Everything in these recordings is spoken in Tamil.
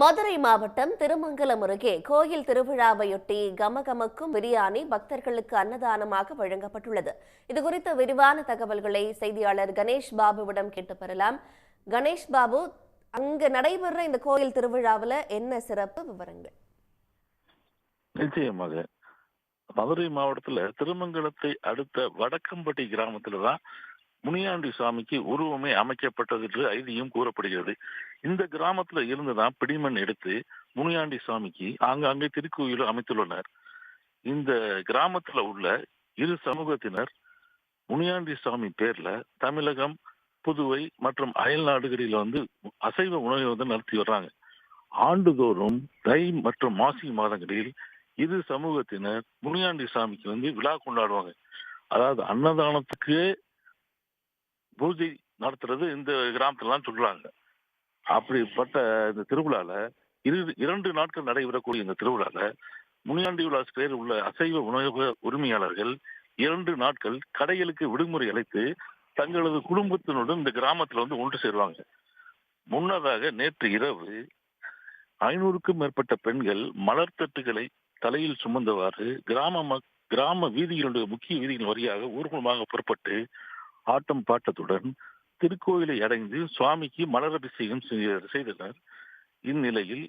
மதுரை மாவட்டம் திருமங்கலம் அருகே கோயில் திருவிழாவையொட்டி கமகமக்கும் பிரியாணி பக்தர்களுக்கு அன்னதானமாக வழங்கப்பட்டுள்ளது. இதுகுறித்த விரிவான தகவல்களை செய்தியாளர் கணேஷ் பாபுவிடம் கேட்டு பெறலாம். கணேஷ் பாபு அங்கு நடைபெற இந்த கோயில் திருவிழாவில் என்ன சிறப்பு விவரங்கள்? நிச்சயமாக. மதுரை மாவட்டத்துல திருமங்கலத்தை அடுத்த வடக்கம்பட்டி கிராமத்துல தான் முனியாண்டி சுவாமிக்கு உருவமே அமைக்கப்பட்டது என்று ஐதியும் கூறப்படுகிறது. இந்த கிராமத்துல இருந்துதான் பிடிமண் எடுத்து முனியாண்டி சுவாமிக்கு ஆங்காங்கே திருக்கோயில் அமைத்துள்ளனர். இந்த கிராமத்துல உள்ள இரு சமூகத்தினர் முனியாண்டி சுவாமி பேர்ல தமிழகம் புதுவை மற்றும் அயல் நாடுகளில் வந்து அசைவ உணவை வந்து நடத்தி வர்றாங்க. ஆண்டுதோறும் தை மற்றும் மாசி மாதங்களில் இரு சமூகத்தினர் முனியாண்டி சாமிக்கு வந்து விழா கொண்டாடுவாங்க. அதாவது அன்னதானத்துக்கு பூஜை நடத்துறது இந்த கிராமத்துலலாம் சொல்றாங்க. அப்படிப்பட்ட இந்த திருவிழால இரு இரண்டு நாட்கள் நடைபெறக்கூடிய இந்த திருவிழால முனியாண்டி விலாஸ் பேர் உள்ள அசைவ உணவு உரிமையாளர்கள் இரண்டு நாட்கள் கடைகளுக்கு விடுமுறை அளித்து தங்களது குடும்பத்தினுடன் இந்த கிராமத்துல வந்து ஒன்று சேருவாங்க. முன்னதாக நேற்று இரவு ஐநூறுக்கும் மேற்பட்ட பெண்கள் மலர் தட்டுகளை தலையில் சுமந்தவாறு கிராம கிராம வீதிகளுடைய முக்கிய வீதிகள் வழியாக ஊர்வலமாக புறப்பட்டு ஆட்டம் பாட்டத்துடன் திருக்கோயிலை அடைந்து சுவாமிக்கு மலர் அபிஷேகம் செய்தனர். இந்நிலையில்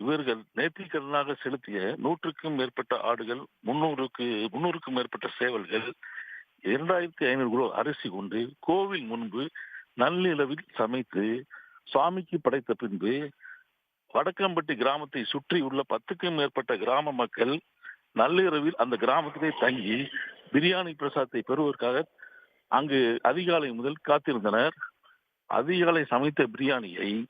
இவர்கள் நேர்த்திக்கடனாக செலுத்திய நூற்றுக்கும் மேற்பட்ட ஆடுகள் முன்னூறுக்கு முன்னூறுக்கும் மேற்பட்ட சேவல்கள் இரண்டாயிரத்தி ஐநூறு கிலோ அரிசி கொண்டு கோவில் முன்பு நள்ளிரவில் சமைத்து சுவாமிக்கு படைத்த பின்பு வடக்கம்பட்டி கிராமத்தை சுற்றி உள்ள பத்துக்கும் மேற்பட்ட கிராம மக்கள் நள்ளிரவில் அந்த கிராமத்திலே தங்கி பிரியாணி பிரசாத்தை பெறுவதற்காக அங்கு அதிகாலை முதல் காத்திருந்தனர். அதிகாலை சமைத்த பிரியாணியை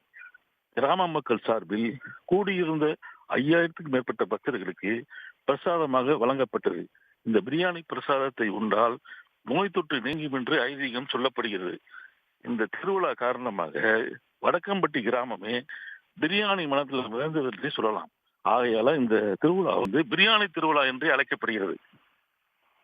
கிராம மக்கள் சார்பில் கூடியிருந்த ஐயாயிரத்துக்கும் மேற்பட்ட பக்தர்களுக்கு பிரசாதமாக வழங்கப்பட்டது. இந்த பிரியாணி பிரசாதத்தை உண்டால் நோய் தொற்று நீங்கும் என்று ஐதீகம் சொல்லப்படுகிறது. இந்த திருவிழா காரணமாக வடக்கம்பட்டி கிராமமே பிரியாணி மனத்தில் விளைந்தது என்று சொல்லலாம். ஆகையால இந்த திருவிழா வந்து பிரியாணி திருவிழா என்று அழைக்கப்படுகிறது.